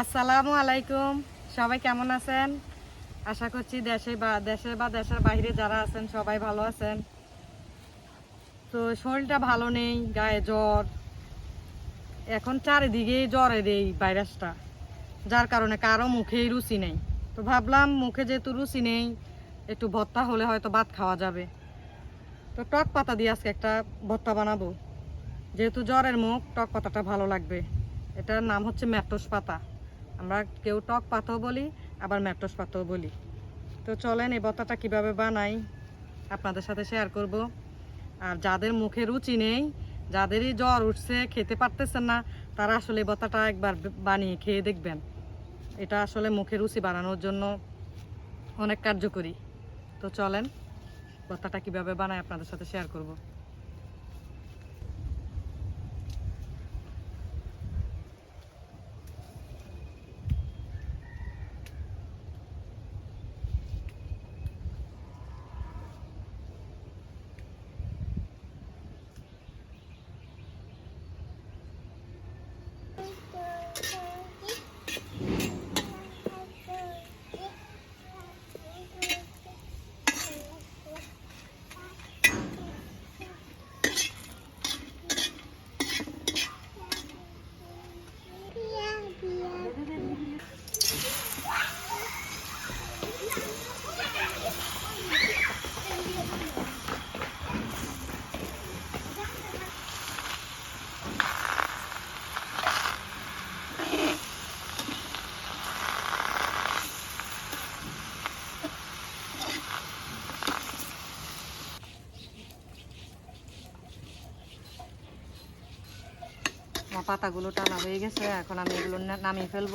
আসসালামু আলাইকুম। সবাই কেমন আছেন? আশা করছি দেশে বা দেশে বা দেশের বাইরে যারা আছেন, সবাই ভালো আছেন। তো শরীরটা ভালো নেই, গায়ে জ্বর। এখন চারিদিকে জ্বরের এই ভাইরাসটা, যার কারণে কারও মুখেই রুচি নেই। তো ভাবলাম মুখে যেহেতু রুচি নেই, একটু ভর্তা হলে হয়তো ভাত খাওয়া যাবে। তো টক পাতা দিয়ে আজকে একটা ভর্তা বানাবো। যেহেতু জ্বরের মুখ, টক পাতাটা ভালো লাগবে। এটার নাম হচ্ছে ম্যাট্রোস পাতা। আমরা কেউ টক পাতাও বলি, আবার ম্যাট্রোস পাতাও বলি। তো চলেন এই ভর্তাটা কীভাবে বানাই, আপনাদের সাথে শেয়ার করব। আর যাদের মুখে রুচি নেই, যাদেরই জ্বর উঠছে, খেতে পারতেছেন না, তারা আসলে ভর্তাটা একবার বানিয়ে খেয়ে দেখবেন। এটা আসলে মুখে রুচি বানানোর জন্য অনেক কার্যকরী। তো চলেন ভর্তাটা কীভাবে বানাই আপনাদের সাথে শেয়ার করব। আমার পাতাগুলো টানা হয়ে গেছে এখন আমি এগুলো নামিয়ে ফেলব।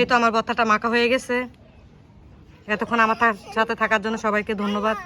এই তো আমার বত্তাটা মাখা হয়ে গেছে। এতক্ষণ আমার সাথে থাকার জন্য সবাইকে ধন্যবাদ।